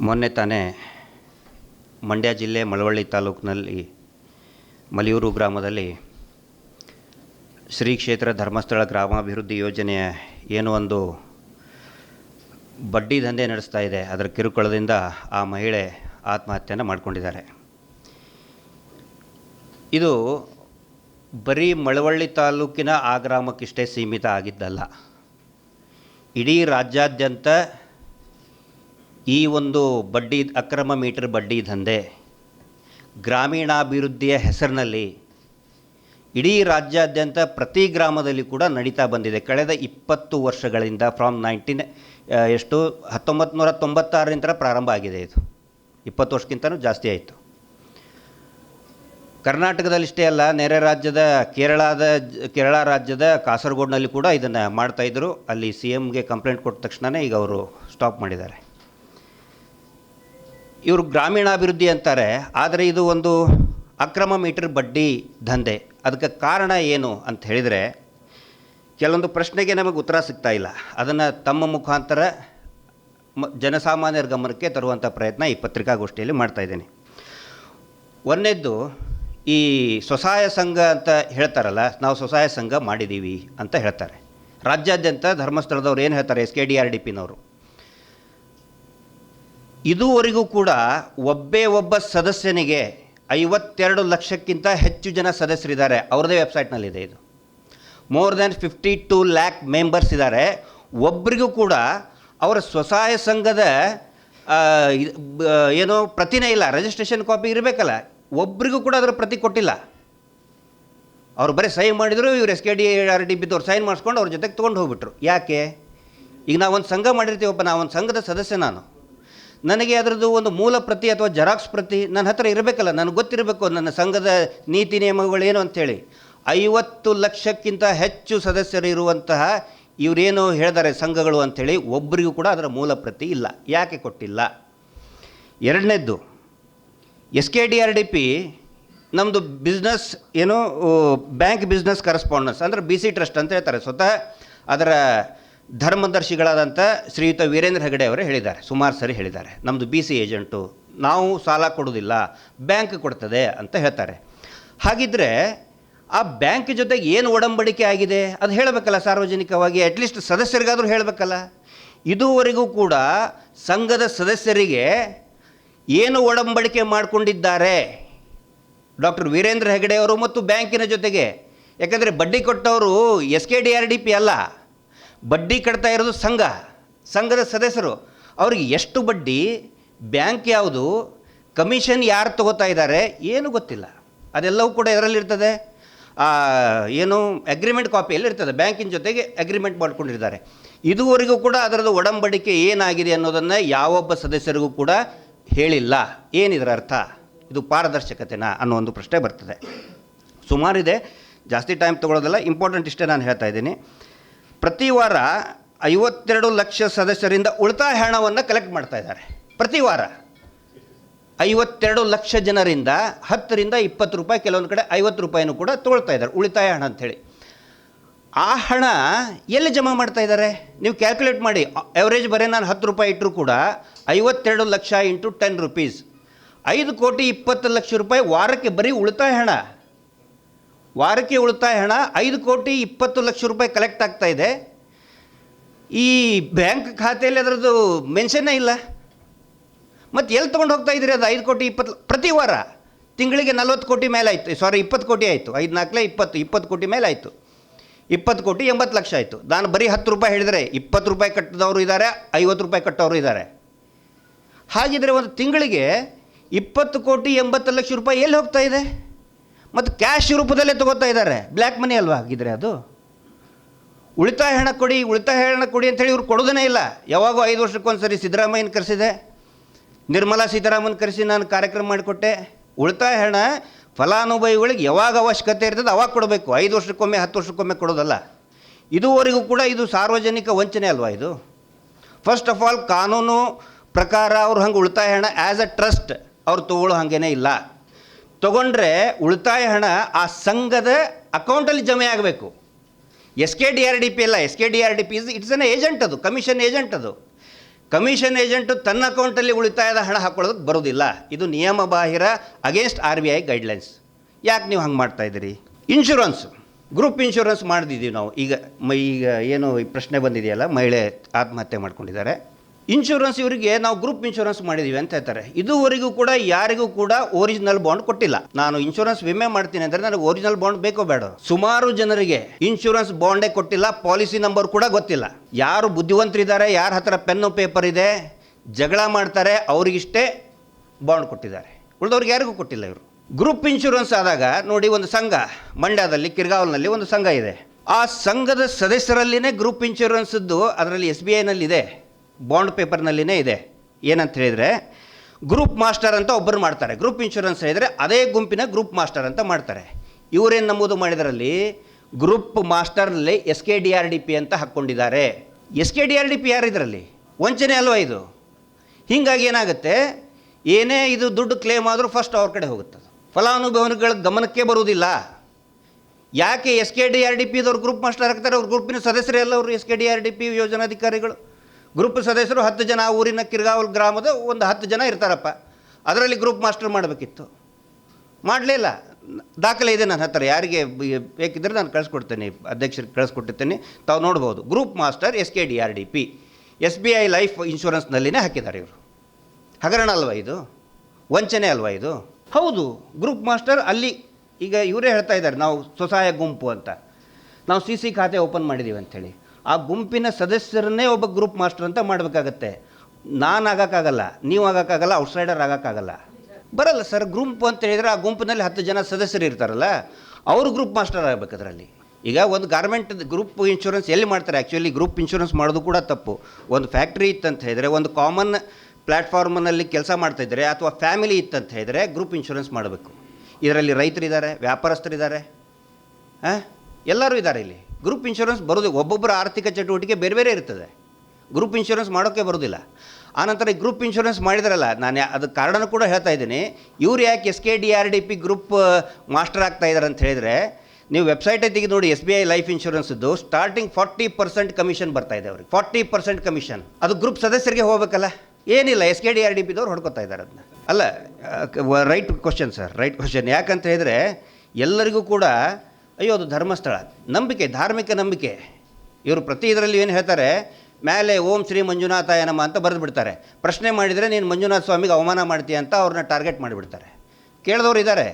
ಮೊನ್ನೆ ತಾನೇ ಮಂಡ್ಯ ಜಿಲ್ಲೆ ಮಳವಳ್ಳಿ ತಾಲೂಕಿನಲ್ಲಿ ಮಲಿಯೂರು ಗ್ರಾಮದಲ್ಲಿ ಶ್ರೀ ಕ್ಷೇತ್ರ ಧರ್ಮಸ್ಥಳ ಗ್ರಾಮಾಭಿವೃದ್ಧಿ ಯೋಜನೆಯ ಏನು ಒಂದು ಬಡ್ಡಿ ದಂಧೆ ನಡೆಸ್ತಾ ಇದೆ. ಅದರ ಕಿರುಕುಳದಿಂದ ಆ ಮಹಿಳೆ ಆತ್ಮಹತ್ಯೆಯನ್ನು ಮಾಡಿಕೊಂಡಿದ್ದಾರೆ. ಇದು ಬರೀ ಮಳವಳ್ಳಿ ತಾಲೂಕಿನ ಆ ಗ್ರಾಮಕ್ಕಿಷ್ಟೇ ಸೀಮಿತ ಆಗಿದ್ದಲ್ಲ. ಇಡೀ ರಾಜ್ಯಾದ್ಯಂತ ಈ ಒಂದು ಬಡ್ಡಿ, ಅಕ್ರಮ ಮೀಟರ್ ಬಡ್ಡಿ ದಂಧೆ ಗ್ರಾಮೀಣಾಭಿವೃದ್ಧಿಯ ಹೆಸರಿನಲ್ಲಿ ಇಡೀ ರಾಜ್ಯಾದ್ಯಂತ ಪ್ರತಿ ಗ್ರಾಮದಲ್ಲಿ ಕೂಡ ನಡೀತಾ ಬಂದಿದೆ. ಕಳೆದ ಇಪ್ಪತ್ತು ವರ್ಷಗಳಿಂದ ಫ್ರಾಮ್ ನೈನ್ಟೀನ್ ಎಷ್ಟು? ಹತ್ತೊಂಬತ್ತು ನೂರ ಪ್ರಾರಂಭ ಆಗಿದೆ ಇದು. ಇಪ್ಪತ್ತು ವರ್ಷಕ್ಕಿಂತನೂ ಜಾಸ್ತಿ ಆಯಿತು. ಕರ್ನಾಟಕದಲ್ಲಿಷ್ಟೇ ಅಲ್ಲ, ನೆರೆ ರಾಜ್ಯದ ಕೇರಳದ, ಕೇರಳ ರಾಜ್ಯದ ಕಾಸರಗೋಡ್ನಲ್ಲಿ ಕೂಡ ಇದನ್ನು ಮಾಡ್ತಾಯಿದ್ರು ಅಲ್ಲಿ ಸಿ ಎಮ್ಗೆ ಕಂಪ್ಲೇಂಟ್ ಕೊಟ್ಟ ತಕ್ಷಣವೇ ಈಗ ಅವರು ಸ್ಟಾಪ್ ಮಾಡಿದ್ದಾರೆ. ಇವರು ಗ್ರಾಮೀಣಾಭಿವೃದ್ಧಿ ಅಂತಾರೆ, ಆದರೆ ಇದು ಒಂದು ಅಕ್ರಮ ಮೀಟರ್ ಬಡ್ಡಿ ದಂಧೆ. ಅದಕ್ಕೆ ಕಾರಣ ಏನು ಅಂತ ಹೇಳಿದರೆ, ಕೆಲವೊಂದು ಪ್ರಶ್ನೆಗೆ ನಮಗೆ ಉತ್ತರ ಸಿಗ್ತಾ ಇಲ್ಲ. ಅದನ್ನು ತಮ್ಮ ಮುಖಾಂತರ ಮ, ಜನಸಾಮಾನ್ಯರ ಗಮನಕ್ಕೆ ತರುವಂಥ ಪ್ರಯತ್ನ ಈ ಪತ್ರಿಕಾಗೋಷ್ಠಿಯಲ್ಲಿ ಮಾಡ್ತಾಯಿದ್ದೀನಿ ಒಂದನೇದ್ದು ಈ ಸ್ವಸಹಾಯ ಸಂಘ ಅಂತ ಹೇಳ್ತಾರಲ್ಲ, ನಾವು ಸ್ವಸಹಾಯ ಸಂಘ ಮಾಡಿದ್ದೀವಿ ಅಂತ ಹೇಳ್ತಾರೆ. ರಾಜ್ಯಾದ್ಯಂತ ಧರ್ಮಸ್ಥಳದವ್ರು ಏನು ಹೇಳ್ತಾರೆ, S K D R D ಪಿನವರು? ಇದುವರೆಗೂ ಕೂಡ ಒಬ್ಬೇ ಒಬ್ಬ ಸದಸ್ಯನಿಗೆ ಐವತ್ತೆರಡು ಲಕ್ಷಕ್ಕಿಂತ ಹೆಚ್ಚು ಜನ ಸದಸ್ಯರಿದ್ದಾರೆ. ಅವ್ರದ್ದೇ ವೆಬ್ಸೈಟ್ನಲ್ಲಿದೆ ಇದು. More than fifty two lakh members ಇದ್ದಾರೆ. ಒಬ್ಬರಿಗೂ ಕೂಡ ಅವರ ಸ್ವಸಹಾಯ ಸಂಘದ ಏನೋ ಪ್ರತಿನೇ ಇಲ್ಲ ರಿಜಿಸ್ಟ್ರೇಷನ್ ಕಾಪಿ ಇರಬೇಕಲ್ಲ. ಒಬ್ರಿಗೂ ಕೂಡ ಅದರ ಪ್ರತಿ ಕೊಟ್ಟಿಲ್ಲ. ಅವ್ರು ಬರೀ ಸೈನ್ ಮಾಡಿದರು, ಇವ್ರು S K D R D ಬಿದ್ದವ್ರು sign ಮಾಡಿಸ್ಕೊಂಡು ಅವ್ರ ಜೊತೆಗೆ ತೊಗೊಂಡು ಹೋಗ್ಬಿಟ್ರು. ಯಾಕೆ? ಈಗ ನಾವೊಂದು ಸಂಘ ಮಾಡಿರ್ತೀವಪ್ಪ, ನಾವೊಂದು ಸಂಘದ ಸದಸ್ಯ ನಾನು. ನನಗೆ ಅದರದ್ದು ಒಂದು ಮೂಲ ಪ್ರತಿ ಅಥವಾ ಜೆರಾಕ್ಸ್ ಪ್ರತಿ ನನ್ನ ಹತ್ರ ಇರಬೇಕಲ್ಲ, ನನಗೆ ಗೊತ್ತಿರಬೇಕು, ನನ್ನ ಸಂಘದ ನೀತಿ ನಿಯಮಗಳೇನು ಅಂಥೇಳಿ. ಐವತ್ತು ಲಕ್ಷಕ್ಕಿಂತ ಹೆಚ್ಚು ಸದಸ್ಯರು ಇರುವಂತಹ ಇವರೇನು ಹೇಳಿದ್ದಾರೆ ಸಂಘಗಳು ಅಂಥೇಳಿ ಒಬ್ಬರಿಗೂ ಕೂಡ ಅದರ ಮೂಲ ಪ್ರತಿ ಇಲ್ಲ. ಯಾಕೆ ಕೊಟ್ಟಿಲ್ಲ? ಎರಡನೇದ್ದು, S K D R D P ನಮ್ಮದು ಬಿಸ್ನೆಸ್ ಏನು ಬ್ಯಾಂಕ್ ಬಿಸ್ನೆಸ್ ಕರೆಸ್ಪಾಂಡೆನ್ಸ್, ಅಂದರೆ ಬಿ ಸಿ ಟ್ರಸ್ಟ್ ಅಂತ ಹೇಳ್ತಾರೆ. ಸ್ವತಃ ಅದರ ಧರ್ಮದರ್ಶಿಗಳಾದಂಥ ಶ್ರೀಯುತ ವೀರೇಂದ್ರ ಹೆಗಡೆ ಅವರು ಹೇಳಿದ್ದಾರೆ, ಸುಮಾರು ಸರಿ ಹೇಳಿದ್ದಾರೆ. ನಮ್ಮದು ಬಿ ಸಿ ಏಜೆಂಟು, ನಾವು ಸಾಲ ಕೊಡೋದಿಲ್ಲ ಬ್ಯಾಂಕ್ ಕೊಡ್ತದೆ ಅಂತ ಹೇಳ್ತಾರೆ. ಹಾಗಿದ್ದರೆ ಆ ಬ್ಯಾಂಕ್ ಜೊತೆಗೆ ಏನು ಒಡಂಬಡಿಕೆ ಆಗಿದೆ? ಅದು ಹೇಳಬೇಕಲ್ಲ ಸಾರ್ವಜನಿಕವಾಗಿ ಅಟ್ಲೀಸ್ಟ್ ಸದಸ್ಯರಿಗಾದರೂ ಹೇಳಬೇಕಲ್ಲ. ಇದುವರೆಗೂ ಕೂಡ ಸಂಘದ ಸದಸ್ಯರಿಗೆ ಏನು ಒಡಂಬಡಿಕೆ ಮಾಡಿಕೊಂಡಿದ್ದಾರೆ? ಡಾಕ್ಟರ್ ವೀರೇಂದ್ರ ಹೆಗಡೆಯವರು ಮತ್ತು ಬ್ಯಾಂಕಿನ ಜೊತೆಗೆ. ಯಾಕಂದರೆ ಬಡ್ಡಿ ಕೊಟ್ಟವರು S K D R D P ಅಲ್ಲ. ಬಡ್ಡಿ ಕಟ್ತಾ ಇರೋದು ಸಂಘ, ಸಂಘದ ಸದಸ್ಯರು. ಅವ್ರಿಗೆ ಎಷ್ಟು ಬಡ್ಡಿ, ಬ್ಯಾಂಕ್ ಯಾವುದು, ಕಮಿಷನ್ ಯಾರು ತಗೋತಾ ಇದ್ದಾರೆ ಏನು ಗೊತ್ತಿಲ್ಲ. ಅದೆಲ್ಲವೂ ಕೂಡ ಇದರಲ್ಲಿರ್ತದೆ ಏನು ಅಗ್ರಿಮೆಂಟ್ ಕಾಪಿಯಲ್ಲಿ ಇರ್ತದೆ. ಬ್ಯಾಂಕಿನ ಜೊತೆಗೆ ಅಗ್ರಿಮೆಂಟ್ ಮಾಡಿಕೊಂಡಿರ್ತಾರೆ ಇದುವರೆಗೂ ಕೂಡ ಅದರದ್ದು ಒಡಂಬಡಿಕೆ ಏನಾಗಿದೆ ಅನ್ನೋದನ್ನು ಯಾವೊಬ್ಬ ಸದಸ್ಯರಿಗೂ ಕೂಡ ಹೇಳಿಲ್ಲ. ಏನಿದರ ಅರ್ಥ? ಇದು ಪಾರದರ್ಶಕತೆನಾ ಅನ್ನೋ ಒಂದು ಪ್ರಶ್ನೆ ಬರ್ತದೆ. ಸುಮಾರಿದೆ. ಜಾಸ್ತಿ ಟೈಮ್ ತೊಗೊಳೋದಲ್ಲ ಇಂಪಾರ್ಟೆಂಟ್ ಇಷ್ಟೇ ನಾನು ಹೇಳ್ತಾ ಇದ್ದೀನಿ. ಪ್ರತಿ ವಾರ ಐವತ್ತೆರಡು ಲಕ್ಷ ಸದಸ್ಯರಿಂದ ಉಳಿತಾಯ ಹಣವನ್ನು ಕಲೆಕ್ಟ್ ಮಾಡ್ತಾ ಇದ್ದಾರೆ. ಪ್ರತಿ ವಾರ ಐವತ್ತೆರಡು ಲಕ್ಷ ಜನರಿಂದ ಹತ್ತರಿಂದ ಇಪ್ಪತ್ತು ರೂಪಾಯಿ, ಕೆಲವೊಂದು ಕಡೆ ಐವತ್ತು ರೂಪಾಯಿನೂ ಕೂಡ ತೊಗೊಳ್ತಾ ಇದ್ದಾರೆ ಉಳಿತಾಯ ಹಣ ಅಂಥೇಳಿ ಆ ಹಣ ಎಲ್ಲಿ ಜಮಾ ಮಾಡ್ತಾ ಇದ್ದಾರೆ? ನೀವು ಕ್ಯಾಲ್ಕುಲೇಟ್ ಮಾಡಿ. ಎವರೇಜ್ ಬರೀ ನಾನು ಹತ್ತು ರೂಪಾಯಿ ಇಟ್ಟರು ಕೂಡ ಐವತ್ತೆರಡು ಲಕ್ಷ ಇಂಟು ಟೆನ್ ರುಪೀಸ್ ಐದು ಕೋಟಿ ಇಪ್ಪತ್ತು ಲಕ್ಷ ರೂಪಾಯಿ ವಾರಕ್ಕೆ ಬರೀ ಉಳಿತಾಯ ಹಣ. ವಾರಕ್ಕೆ ಉಳಿತಾಯ ಹಣ ಐದು ಕೋಟಿ ಇಪ್ಪತ್ತು ಲಕ್ಷ ರೂಪಾಯಿ ಕಲೆಕ್ಟ್ ಆಗ್ತಾ ಇದೆ. ಈ ಬ್ಯಾಂಕ್ ಖಾತೆಯಲ್ಲಿ ಅದರದ್ದು ಮೆನ್ಷನ್ನೇ ಇಲ್ಲ. ಮತ್ತು ಎಲ್ಲಿ ತೊಗೊಂಡು ಹೋಗ್ತಾ ಇದ್ದೀರಿ ಅದು ಐದು ಕೋಟಿ ಇಪ್ಪತ್ತು ಪ್ರತಿ ವಾರ? ತಿಂಗಳಿಗೆ ನಲ್ವತ್ತು ಕೋಟಿ ಮೇಲೆ ಆಯಿತು ಸಾರಿ ಇಪ್ಪತ್ತು ಕೋಟಿ ಆಯಿತು, ಐದು ನಾಲ್ಕಲೇ ಇಪ್ಪತ್ತು ಇಪ್ಪತ್ತು ಕೋಟಿ ಮೇಲೆ ಆಯಿತು. ಇಪ್ಪತ್ತು ಕೋಟಿ ಎಂಬತ್ತು ಲಕ್ಷ ಆಯಿತು. ನಾನು ಬರೀ ಹತ್ತು ರೂಪಾಯಿ ಹೇಳಿದರೆ ಇಪ್ಪತ್ತು ರೂಪಾಯಿ ಕಟ್ಟಿದವರು ಇದ್ದಾರೆ ಐವತ್ತು ರೂಪಾಯಿ ಕಟ್ಟೋರು ಇದ್ದಾರೆ ಹಾಗಿದ್ರೆ ಒಂದು ತಿಂಗಳಿಗೆ ಇಪ್ಪತ್ತು ಕೋಟಿ ಎಂಬತ್ತು ಲಕ್ಷ ರೂಪಾಯಿ ಎಲ್ಲಿ ಹೋಗ್ತಾ ಇದೆ? ಮತ್ತು ಕ್ಯಾಶ್ ರೂಪದಲ್ಲೇ ತಗೋತಾ ಇದ್ದಾರೆ. ಬ್ಲ್ಯಾಕ್ ಮನಿ ಅಲ್ವಾ ಹಾಗಿದ್ರೆ ಅದು? ಉಳಿತಾಯ ಹಣ ಕೊಡಿ, ಉಳಿತಾಯ ಹಣ ಕೊಡಿ ಅಂತೇಳಿ ಇವ್ರು ಕೊಡೋದೇ ಇಲ್ಲ. ಯಾವಾಗೂ ಐದು ವರ್ಷಕ್ಕೊಂದ್ಸರಿ ಸಿದ್ದರಾಮಯ್ಯನ ಕರೆಸಿದೆ. ನಿರ್ಮಲಾ ಸೀತಾರಾಮನ್ ಕರೆಸಿ ನಾನು ಕಾರ್ಯಕ್ರಮ ಮಾಡಿಕೊಟ್ಟೆ. ಉಳಿತಾಯ ಹಣ ಫಲಾನುಭವಿಗಳಿಗೆ ಯಾವಾಗ ಅವಶ್ಯಕತೆ ಇರ್ತದೆ ಅವಾಗ ಕೊಡಬೇಕು. ಐದು ವರ್ಷಕ್ಕೊಮ್ಮೆ, ಹತ್ತು ವರ್ಷಕ್ಕೊಮ್ಮೆ ಕೊಡೋದಲ್ಲ. ಇದುವರೆಗೂ ಕೂಡ ಇದು ಸಾರ್ವಜನಿಕ ವಂಚನೆ ಅಲ್ವಾ ಇದು? ಫಸ್ಟ್ ಆಫ್ ಆಲ್ ಕಾನೂನು ಪ್ರಕಾರ ಅವ್ರು ಹಂಗೆ ಉಳಿತಾಯ ಹಣ ಆ್ಯಸ್ ಅ ಟ್ರಸ್ಟ್ ಅವ್ರು ತಗೊಳ್ಳೋ ಹಾಗೇನೇ ಇಲ್ಲ. ತೊಗೊಂಡ್ರೆ ಉಳಿತಾಯ ಹಣ ಆ ಸಂಘದ ಅಕೌಂಟಲ್ಲಿ ಜಮೆ ಆಗಬೇಕು. S K D R D P ಅಲ್ಲ, S K D R D P is it's an agent ಅದು ಕಮಿಷನ್ ಏಜೆಂಟ್ ಅದು. ಕಮಿಷನ್ ಏಜೆಂಟು ತನ್ನ ಅಕೌಂಟಲ್ಲಿ ಉಳಿತಾಯದ ಹಣ ಹಾಕೊಳ್ಳೋದಕ್ಕೆ ಬರೋದಿಲ್ಲ ಇದು ನಿಯಮ ಬಾಹಿರ against R B I guidelines ಯಾಕೆ ನೀವು ಹಂಗೆ ಮಾಡ್ತಾ ಇದ್ದೀರಿ? ಇನ್ಶೂರೆನ್ಸ್ ಗ್ರೂಪ್ ಇನ್ಶೂರೆನ್ಸ್ ಮಾಡಿದ್ದೀವಿ ನಾವು. ಈಗ ಈಗ ಏನು ಪ್ರಶ್ನೆ ಬಂದಿದೆಯಲ್ಲ, ಮಹಿಳೆ ಆತ್ಮಹತ್ಯೆ ಮಾಡ್ಕೊಂಡಿದ್ದಾರೆ. ಇನ್ಶೂರೆನ್ಸ್ ಇವರಿಗೆ ನಾವು ಗ್ರೂಪ್ ಇನ್ಶೂರೆನ್ಸ್ ಮಾಡಿದೀವಿ ಅಂತ ಹೇಳ್ತಾರೆ. ಇದುವರೆಗೂ ಕೂಡ ಯಾರಿಗೂ ಕೂಡ ಒರಿಜಿನಲ್ ಬಾಂಡ್ ಕೊಟ್ಟಿಲ್ಲ. ನಾನು ಇನ್ಶೂರೆನ್ಸ್ ವಿಮೆ ಮಾಡ್ತೀನಿ ಅಂದ್ರೆ ನನಗೆ ಒರಿಜಿನಲ್ ಬಾಂಡ್ ಬೇಕೋ ಬೇಡ ಸುಮಾರು ಜನರಿಗೆ ಇನ್ಶೂರೆನ್ಸ್ ಬಾಂಡೇ ಕೊಟ್ಟಿಲ್ಲ ಪಾಲಿಸಿ ನಂಬರ್ ಕೂಡ ಗೊತ್ತಿಲ್ಲ. ಯಾರು ಬುದ್ಧಿವಂತರಿದ್ದಾರೆ, ಯಾರ ಹತ್ರ ಪೆನ್ನು ಪೇಪರ್ ಇದೆ, ಜಗಳ ಮಾಡ್ತಾರೆ, ಅವರಿಗಿಷ್ಟೇ ಬಾಂಡ್ ಕೊಟ್ಟಿದ್ದಾರೆ. ಉಳಿದವ್ರಿಗೆ ಯಾರಿಗೂ ಕೊಟ್ಟಿಲ್ಲ ಇವರು. ಗ್ರೂಪ್ ಇನ್ಶೂರೆನ್ಸ್ ಆದಾಗ ನೋಡಿ ಒಂದು ಸಂಘ, ಮಂಡ್ಯದಲ್ಲಿ, ಕಿರ್ಗಾವಲ್ನಲ್ಲಿ ಒಂದು ಸಂಘ ಇದೆ. ಆ ಸಂಘದ ಸದಸ್ಯರಲ್ಲಿನೇ ಗ್ರೂಪ್ ಇನ್ಶೂರೆನ್ಸ್ದು ಅದರಲ್ಲಿ ಎಸ್ ಬಿ ಐನಲ್ಲಿದೆ ಬಾಂಡ್ ಪೇಪರ್ನಲ್ಲಿನೇ ಇದೆ. ಏನಂತ ಹೇಳಿದರೆ, ಗ್ರೂಪ್ ಮಾಸ್ಟರ್ ಅಂತ ಒಬ್ಬರು ಮಾಡ್ತಾರೆ. ಗ್ರೂಪ್ ಇನ್ಶೂರೆನ್ಸ್ ಹೇಳಿದರೆ ಅದೇ ಗುಂಪಿನ ಗ್ರೂಪ್ ಮಾಸ್ಟರ್ ಅಂತ ಮಾಡ್ತಾರೆ. ಇವರೇನು ನಮೂದು ಮಾಡಿದರಲ್ಲಿ, group ಮಾಸ್ಟರ್ನಲ್ಲಿ S K D R D P ಅಂತ ಹಾಕ್ಕೊಂಡಿದ್ದಾರೆ. S K D R D P ಯಾರು ಇದರಲ್ಲಿ? ವಂಚನೆ ಅಲ್ವಾ ಇದು? ಹೀಗಾಗಿ ಏನಾಗುತ್ತೆ? ಏನೇ ಇದು ದುಡ್ಡು ಕ್ಲೇಮ್ ಆದರೂ ಫಸ್ಟ್ ಅವ್ರ ಕಡೆ ಹೋಗುತ್ತೆ. ಫಲಾನುಭವಿಗಳ ಗಮನಕ್ಕೆ ಬರುವುದಿಲ್ಲ. ಯಾಕೆ S K D R D ಪಿದವ್ರು group master ಹಾಕ್ತಾರೆ ಅವ್ರ ಗ್ರೂಪಿನ ಸದಸ್ಯರೇ ಅಲ್ಲ ಅವರು S K D R D P ಯೋಜನಾಧಿಕಾರಿಗಳು. Group ಸದಸ್ಯರು ಹತ್ತು ಜನ ಊರಿನ ಕಿರ್ಗಾವಲ್ ಗ್ರಾಮದ ಒಂದು ಹತ್ತು ಜನ ಇರ್ತಾರಪ್ಪ. ಅದರಲ್ಲಿ ಗ್ರೂಪ್ ಮಾಸ್ಟರ್ ಮಾಡಬೇಕಿತ್ತು. ಮಾಡಲಿಲ್ಲ ದಾಖಲೆ ಇದೆ ನನ್ನ ಹತ್ತಿರ ಯಾರಿಗೆ ಬೇಕಿದ್ದರೆ ನಾನು ಕಳಿಸ್ಕೊಡ್ತೇನೆ. ಅಧ್ಯಕ್ಷರಿಗೆ ಕಳಿಸ್ಕೊಟ್ಟಿರ್ತೇನೆ. ತಾವು ನೋಡ್ಬೋದು. Group master S K D R D P. S B I life ಇನ್ಶೂರೆನ್ಸ್ನಲ್ಲಿನೇ ಹಾಕಿದ್ದಾರೆ ಇವರು. ಹಗರಣ ಅಲ್ವಾ ಇದು? ವಂಚನೆ ಅಲ್ವಾ ಇದು? ಹೌದು. ಗ್ರೂಪ್ ಮಾಸ್ಟರ್ ಅಲ್ಲಿ ಈಗ ಇವರೇ ಹೇಳ್ತಾ ಇದ್ದಾರೆ. ನಾವು ಸ್ವಸಹಾಯ ಗುಂಪು ಅಂತ. ನಾವು ಸಿ ಸಿ ಖಾತೆ ಓಪನ್ ಮಾಡಿದ್ದೀವಿ ಅಂಥೇಳಿ. ಆ ಗುಂಪಿನ ಸದಸ್ಯರನ್ನೇ ಒಬ್ಬ ಗ್ರೂಪ್ ಮಾಸ್ಟರ್ ಅಂತ ಮಾಡಬೇಕಾಗತ್ತೆ. ನಾನು ಆಗೋಕ್ಕಾಗಲ್ಲ, ನೀವು ಆಗೋಕ್ಕಾಗಲ್ಲ ಔಟ್ಸೈಡರ್ ಆಗೋಕ್ಕಾಗಲ್ಲ. ಬರಲ್ಲ ಸರ್ ಗ್ರೂಪ್ ಅಂತ ಹೇಳಿದರೆ ಆ ಗುಂಪಿನಲ್ಲಿ ಹತ್ತು ಜನ ಸದಸ್ಯರು ಇರ್ತಾರಲ್ಲ, ಅವರು ಗ್ರೂಪ್ ಮಾಸ್ಟರ್ ಆಗಬೇಕು ಅದರಲ್ಲಿ. ಈಗ ಒಂದು ಗಾರ್ಮೆಂಟ್ ಗ್ರೂಪ್ ಇನ್ಶೂರೆನ್ಸ್ ಎಲ್ಲಿ ಮಾಡ್ತಾರೆ? ಆ್ಯಕ್ಚುಲಿ ಗ್ರೂಪ್ ಇನ್ಶೂರೆನ್ಸ್ ಮಾಡೋದು ಕೂಡ ತಪ್ಪು. ಒಂದು ಫ್ಯಾಕ್ಟ್ರಿ ಇತ್ತಂತ ಹೇಳಿದರೆ, ಒಂದು ಕಾಮನ್ ಪ್ಲ್ಯಾಟ್ಫಾರ್ಮ್ನಲ್ಲಿ ಕೆಲಸ ಮಾಡ್ತಾಯಿದ್ರೆ ಅಥವಾ ಫ್ಯಾಮಿಲಿ ಇತ್ತಂತ ಹೇಳಿದರೆ ಗ್ರೂಪ್ ಇನ್ಶೂರೆನ್ಸ್ ಮಾಡಬೇಕು. ಇದರಲ್ಲಿ ರೈತರಿದ್ದಾರೆ, ವ್ಯಾಪಾರಸ್ಥರಿದ್ದಾರೆ. ಹಾಂ? ಎಲ್ಲರೂ ಇದ್ದಾರೆ ಇಲ್ಲಿ. ಗ್ರೂಪ್ ಇನ್ಶೂರೆನ್ಸ್ ಬರೋದು ಒಬ್ಬೊಬ್ಬರ ಆರ್ಥಿಕ ಚಟುವಟಿಕೆ ಬೇರೆ ಬೇರೆ ಇರ್ತದೆ. ಗ್ರೂಪ್ ಇನ್ಶೂರೆನ್ಸ್ ಮಾಡೋಕ್ಕೆ ಬರೋದಿಲ್ಲ. ಆನಂತರ ಈ ಗ್ರೂಪ್ ಇನ್ಶೂರೆನ್ಸ್ ಮಾಡಿದ್ರಲ್ಲ, ನಾನು ಅದಕ್ಕೆ ಕಾರಣ ಕೂಡ ಹೇಳ್ತಾ ಇದ್ದೀನಿ. ಇವ್ರು ಯಾಕೆ S K D R D P group master ಆಗ್ತಾ ಇದ್ದಾರೆ ಅಂತ ಹೇಳಿದರೆ, ನೀವು ವೆಬ್ಸೈಟೇ ತೆಗೆದು ನೋಡಿ ಎಸ್ ಬಿ ಐ ಲೈಫ್ ಇನ್ಶೂರೆನ್ಸ್ದು ಸ್ಟಾರ್ಟಿಂಗ್ ಫಾರ್ಟಿ ಪರ್ಸೆಂಟ್ ಕಮಿಷನ್ ಬರ್ತಾ ಇದೆ ಅವ್ರಿಗೆ. ಫಾರ್ಟಿ ಪರ್ಸೆಂಟ್ ಕಮಿಷನ್ ಅದು ಗ್ರೂಪ್ ಸದಸ್ಯರಿಗೆ ಹೋಗಬೇಕಲ್ಲ? ಏನಿಲ್ಲ S K D R D ಪಿದವ್ರು ಹೊಡ್ಕೊತಾ ಇದ್ದಾರೆ ಅದನ್ನ ಅಲ್ಲ right question sir right question ಯಾಕಂತ ಹೇಳಿದರೆ, ಎಲ್ಲರಿಗೂ ಕೂಡ ಅಯ್ಯೋ, ಅದು ಧರ್ಮಸ್ಥಳ. ನಂಬಿಕೆ, ಧಾರ್ಮಿಕ ನಂಬಿಕೆ. ಇವರು ಪ್ರತಿ ಇದರಲ್ಲಿ ಏನು ಹೇಳ್ತಾರೆ ಮೇಲೆ ಓಂ ಶ್ರೀ ಮಂಜುನಾಥಾಯ ನಮ ಅಂತ ಬರೆದು ಬಿಡ್ತಾರೆ ಪ್ರಶ್ನೆ ಮಾಡಿದರೆ, ನೀನು ಮಂಜುನಾಥ ಸ್ವಾಮಿಗೆ ಅವಮಾನ ಮಾಡ್ತೀಯ ಅಂತ ಅವ್ರನ್ನ ಟಾರ್ಗೆಟ್ ಮಾಡಿಬಿಡ್ತಾರೆ. ಕೇಳಿದವರು ಇದ್ದಾರೆ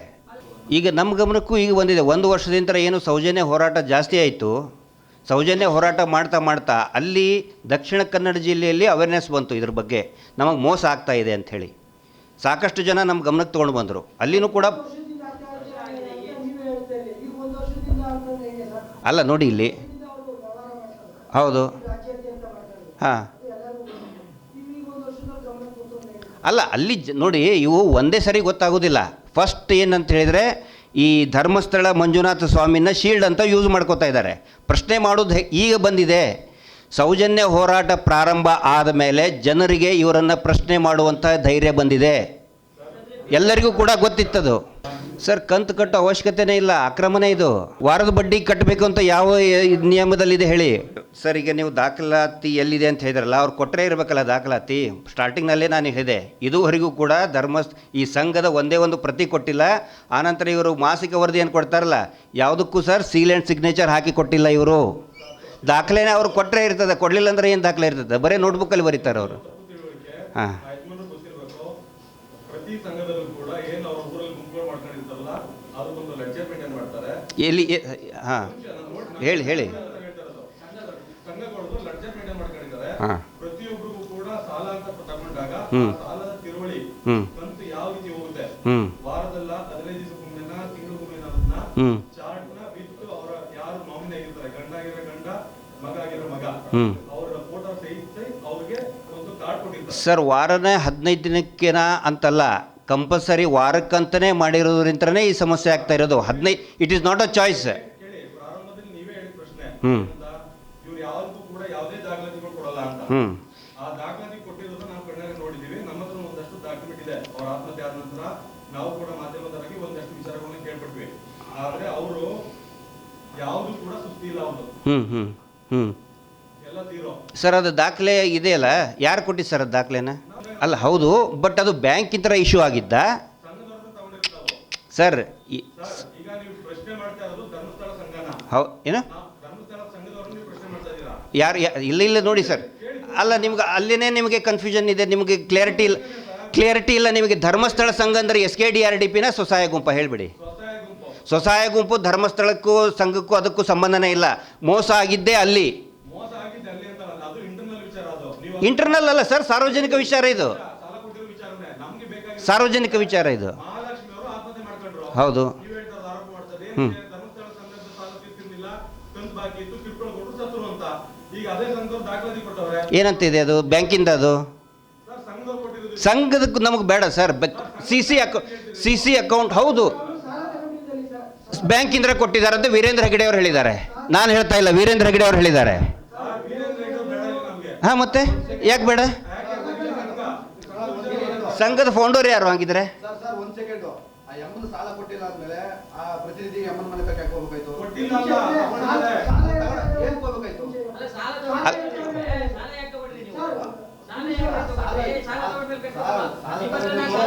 ಈಗ ನಮ್ಮ ಗಮನಕ್ಕೂ ಈಗ ಬಂದಿದೆ. ಒಂದು ವರ್ಷದಿಂದ ಏನು ಸೌಜನ್ಯ ಹೋರಾಟ ಜಾಸ್ತಿ ಆಯಿತು. ಸೌಜನ್ಯ ಹೋರಾಟ ಮಾಡ್ತಾ ಮಾಡ್ತಾ ಅಲ್ಲಿ ದಕ್ಷಿಣ ಕನ್ನಡ ಜಿಲ್ಲೆಯಲ್ಲಿ ಅವೇರ್ನೆಸ್ ಬಂತು ಇದ್ರ ಬಗ್ಗೆ. ನಮಗೆ ಮೋಸ ಆಗ್ತಾ ಇದೆ ಅಂಥೇಳಿ ಸಾಕಷ್ಟು ಜನ ನಮ್ಮ ಗಮನಕ್ಕೆ ತೊಗೊಂಡು ಬಂದರು. ಅಲ್ಲಿನೂ ಕೂಡ ವರ್ಷದಿಂದ ಆಗ್ತಾ ಇದೆ ಅಂತ ನೀವೇ ಹೇಳ್ತಾ ಇದ್ದೀರಿ. ಈಗ ಒಂದು ವರ್ಷದಿಂದ ಅಂತಂದ್ರೆ ಹೇಗೆ ಸರ್? ಅಲ್ಲ, ನೋಡಿ ಇಲ್ಲಿ. ಹೌದು. ಹಾಂ. ಅಲ್ಲ, ಅಲ್ಲಿ ನೋಡಿ, ಇವು ಒಂದೇ ಸರಿ ಗೊತ್ತಾಗೋದಿಲ್ಲ. ಫಸ್ಟ್ ಏನಂತ ಹೇಳಿದರೆ, ಈ ಧರ್ಮಸ್ಥಳ ಮಂಜುನಾಥ ಸ್ವಾಮಿನ ಶೀಲ್ಡ್ ಅಂತ ಯೂಸ್ ಮಾಡ್ಕೋತಾ ಇದ್ದಾರೆ. ಪ್ರಶ್ನೆ ಮಾಡೋದು ಈಗ ಬಂದಿದೆ. ಸೌಜನ್ಯ ಹೋರಾಟ ಪ್ರಾರಂಭ ಆದ ಮೇಲೆ ಜನರಿಗೆ ಇವರನ್ನು ಪ್ರಶ್ನೆ ಮಾಡುವಂಥ ಧೈರ್ಯ ಬಂದಿದೆ. ಎಲ್ಲರಿಗೂ ಕೂಡ ಗೊತ್ತಿತ್ತದು. ಸರ್ ಕಂತು ಕಟ್ಟೋ ಅವಶ್ಯಕತೆನೇ ಇಲ್ಲ. ಅಕ್ರಮನೇ ಇದು. ವಾರದ ಬಡ್ಡಿ ಕಟ್ಟಬೇಕು ಅಂತ ಯಾವ ನಿಯಮದಲ್ಲಿದೆ ಹೇಳಿ. ಸರ್ ಈಗ ನೀವು ದಾಖಲಾತಿ ಎಲ್ಲಿದೆ ಅಂತ ಹೇಳಿದ್ರಲ್ಲ ಅವ್ರು ಕೊಟ್ಟರೆ ಇರಬೇಕಲ್ಲ ದಾಖಲಾತಿ. ಸ್ಟಾರ್ಟಿಂಗ್ನಲ್ಲೇ ನಾನು ಹೇಳಿದೆ. ಇದುವರೆಗೂ ಕೂಡ ಧರ್ಮ ಈ ಸಂಘದ ಒಂದೇ ಒಂದು ಪ್ರತಿ ಕೊಟ್ಟಿಲ್ಲ. ಆನಂತರ ಇವರು ಮಾಸಿಕ ವರದಿಯನ್ನು ಕೊಡ್ತಾರಲ್ಲ ಯಾವುದಕ್ಕೂ ಸರ್ ಸೀಲ್ ಆ್ಯಂಡ್ ಸಿಗ್ನೇಚರ್ ಹಾಕಿ ಕೊಟ್ಟಿಲ್ಲ ಇವರು. ದಾಖಲೆನೇ ಅವ್ರು ಕೊಟ್ಟರೆ ಇರ್ತದೆ. ಕೊಡಲಿಲ್ಲ ಅಂದ್ರೆ ಏನು ದಾಖಲೆ ಇರ್ತದೆ? ಬರೀ ನೋಟ್ಬುಕ್ಕಲ್ಲಿ ಬರೀತಾರೆ ಅವರು. ಹಾಂ. ಎಲ್ಲಿ ಹಾಂ. ಹೇಳಿ ಹೇಳಿ. ಹಾಂ. ಹ್ಞೂ ಹ್ಞೂ ಹ್ಞೂ ಹ್ಞೂ ಹ್ಞೂ ಸರ್, ವಾರನೇ ಹದಿನೈದು ದಿನಕ್ಕೇನಾ ಅಂತಲ್ಲ ಕಂಪಲ್ಸರಿ ವಾರಕ್ಕಂತಲೇ ಮಾಡಿರೋದ್ರಿಂದನೇ ಈ ಸಮಸ್ಯೆ ಆಗ್ತಾ ಇರೋದು. ಹದಿನೈದು it is not a choice hmm. ಹ್ಞೂ ಹ್ಞೂ ಹ್ಞೂ ಎಲ್ಲ ತೀರೋ. ಸರ್ ಅದು ದಾಖಲೆ ಇದೆಯಲ್ಲ? ಯಾರು ಕೊಟ್ಟಿ ಸರ್ ಅದು ದಾಖಲೆನ? ಅಲ್ಲ, ಹೌದು ಬಟ್ ಅದು ಬ್ಯಾಂಕಿಂದ ಇಶ್ಯೂ ಆಗಿದ್ದ. ಸರ್ ಹೌ, ಏನು? ಯಾರು ಇಲ್ಲ ಇಲ್ಲ, ನೋಡಿ ಸರ್ ಅಲ್ಲ, ನಿಮ್ಗೆ, ಅಲ್ಲಿನೇ ನಿಮಗೆ ಕನ್ಫ್ಯೂಷನ್ ಇದೆ, ನಿಮಗೆ ಕ್ಲಿಯರಿಟಿ ಇಲ್ಲ ಕ್ಲಿಯರಿಟಿ ಇಲ್ಲ, ನಿಮಗೆ ಧರ್ಮಸ್ಥಳ ಸಂಘ ಅಂದರೆ S K D R D ಪಿನ ಸ್ವಸಹಾಯ ಗುಂಪ, ಹೇಳಿಬಿಡಿ. ಸ್ವಸಹಾಯ ಗುಂಪು, ಧರ್ಮಸ್ಥಳಕ್ಕೂ, ಸಂಘಕ್ಕೂ ಅದಕ್ಕೂ ಸಂಬಂಧನೇ ಇಲ್ಲ. ಮೋಸ ಆಗಿದ್ದೇ ಅಲ್ಲಿ ಮೋಸ ಆಗಿದ್ದು ಅಲ್ಲಿ ಅಂತ ಅಲ್ಲ, ಅದು ಇಂಟರ್ನಲ್ ವಿಚಾರ ಅದು ನೀವು ಇಂಟರ್ನಲ್ ಅಲ್ಲ ಸರ್ ಸಾರ್ವಜನಿಕ ವಿಚಾರ ಇದು. ಸಾರ್ವಜನಿಕ ವಿಚಾರ ಇದು. ಹೌದು. ಹ್ಞೂ ಸಂಘದ ಏನಂತಿದೆ ಅದು? ಬ್ಯಾಂಕಿಂದ ಅದು? ಸಂಘದಕ್ಕೂ ನಮಗೆ ಬೇಡ ಸರ್ ಸಿ ಸಿ ಅಕೌ ಸಿ ಸಿ ಅಕೌಂಟ್ ಹೌದು. ಬ್ಯಾಂಕಿಂದ ಕೊಟ್ಟಿದ್ದಾರೆ ಅಂತ ವೀರೇಂದ್ರ ಹೆಗಡೆ ಅವರು ಹೇಳಿದ್ದಾರೆ. ನಾನು ಹೇಳ್ತಾ ಇಲ್ಲ ವೀರೇಂದ್ರ ಹೆಗಡೆ ಅವರು ಹೇಳಿದ್ದಾರೆ ಸರ್, ವೀರೇಂದ್ರ ಹೆಗ್ಡೆ ಬೇಡ ಇಲ್ಲ ನಮ್ಗೆ ಹಾಂ ಮತ್ತೆ? ಯಾಕೆ ಬೇಡ? ಸಂಘದ ಫೌಂಡರ್ ಯಾರು ಹಾಗಿದ್ರೆ?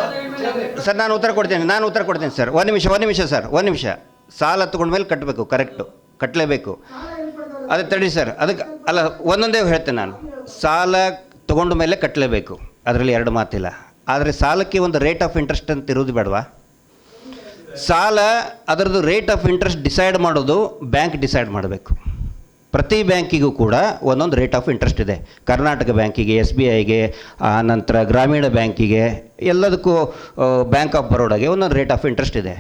ಸರ್ ನಾನು ಸಾಲ ಸರ್ ನಾನು ಉತ್ತರ ಕೊಡ್ತೇನೆ ನಾನು ಉತ್ತರ ಕೊಡ್ತೇನೆ ಸರ್. ಒಂದು ನಿಮಿಷ ಒಂದು ನಿಮಿಷ ಸರ್ ಒಂದು ನಿಮಿಷ. ಸಾಲ ತಗೊಂಡ್ಮೇಲೆ ಕಟ್ಟಬೇಕು ಕರೆಕ್ಟು ಕಟ್ಟಲೇಬೇಕು? ಅದೇ ತಡಿ ಸರ್, ಅದಕ್ಕೆ ಅಲ್ಲ, ಒಂದೊಂದೇ ಹೇಳ್ತೇನೆ ನಾನು. ಸಾಲ ತಗೊಂಡ ಮೇಲೆ ಕಟ್ಟಲೇಬೇಕು, ಅದರಲ್ಲಿ ಎರಡು ಮಾತಿಲ್ಲ. ಆದರೆ ಸಾಲಕ್ಕೆ ಒಂದು ರೇಟ್ ಆಫ್ ಇಂಟ್ರೆಸ್ಟ್ ಅಂತ ಇರೋದು ಬೇಡವಾ? ಸಾಲ ಅದರದ್ದು ರೇಟ್ ಆಫ್ ಇಂಟ್ರೆಸ್ಟ್ ಡಿಸೈಡ್ ಮಾಡೋದು ಬ್ಯಾಂಕ್ ಡಿಸೈಡ್ ಮಾಡಬೇಕು. ಪ್ರತಿ ಬ್ಯಾಂಕಿಗೂ ಕೂಡ ಒಂದೊಂದು ರೇಟ್ ಆಫ್ ಇಂಟ್ರೆಸ್ಟ್ ಇದೆ. ಕರ್ನಾಟಕ ಬ್ಯಾಂಕಿಗೆ, ಎಸ್ ಬಿ ಐಗೆ ನಂತರ ಗ್ರಾಮೀಣ ಬ್ಯಾಂಕಿಗೆ, ಎಲ್ಲದಕ್ಕೂ ಬ್ಯಾಂಕ್ ಆಫ್ ಬರೋಡಾಗೆ ಒಂದೊಂದು ರೇಟ್ ಆಫ್ ಇಂಟ್ರೆಸ್ಟ್ ಇದೆ.